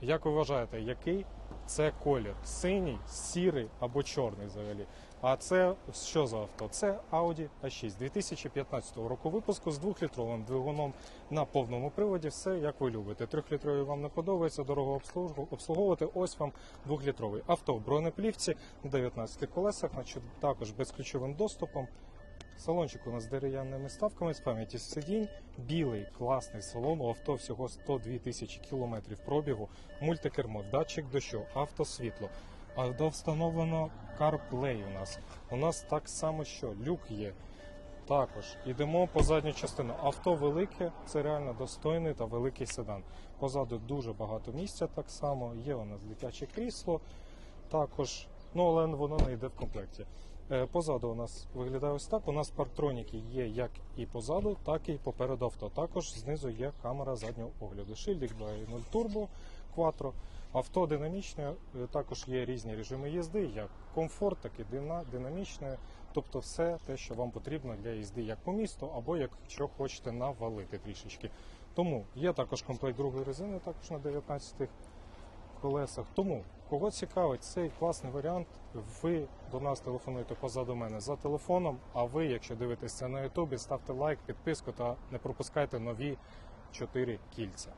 Як ви вважаєте, який це колір? Синій, сірий або чорний взагалі? А це що за авто? Це Audi A6 2015 року випуску з двохлітровим двигуном на повному приводі. Все як ви любите. Трьохлітровий вам не подобається, дорого обслуг- обслуговувати. Ось вам двохлітровий авто в бронеплівці на 19 колесах, також безключовим доступом. Салончик у нас з дерев'яними ставками з пам'яті сидінь, білий класний салон. У авто всього 102 тисячі кілометрів пробігу, мультикермо, датчик дощу, автосвітло. Авто встановлено CarPlay у нас. У нас так само, що люк є. Також йдемо по задню частину. Авто велике, це реально достойний та великий седан. Позаду дуже багато місця так само. Є у нас дитяче крісло. Також, ну але воно не йде в комплекті. Е, Позаду у нас виглядає ось так. У нас парктроніки є як і позаду, так і попереду авто. Також знизу є камера заднього огляду. Шильдик 2.0 турбо, Quattro. Авто динамічне, е, також є різні режими їзди, як комфорт, так і динамічне. Тобто все те, що вам потрібно для їзди як по місту, або якщо хочете навалити трішечки. Тому є також комплект другої резини, також на 19 колесах. Тому, кого цікавить цей класний варіант, ви до нас телефонуєте позаду мене за телефоном. А ви, якщо дивитесь це на Ютубі, ставте лайк, підписку та не пропускайте нові 4 кільця.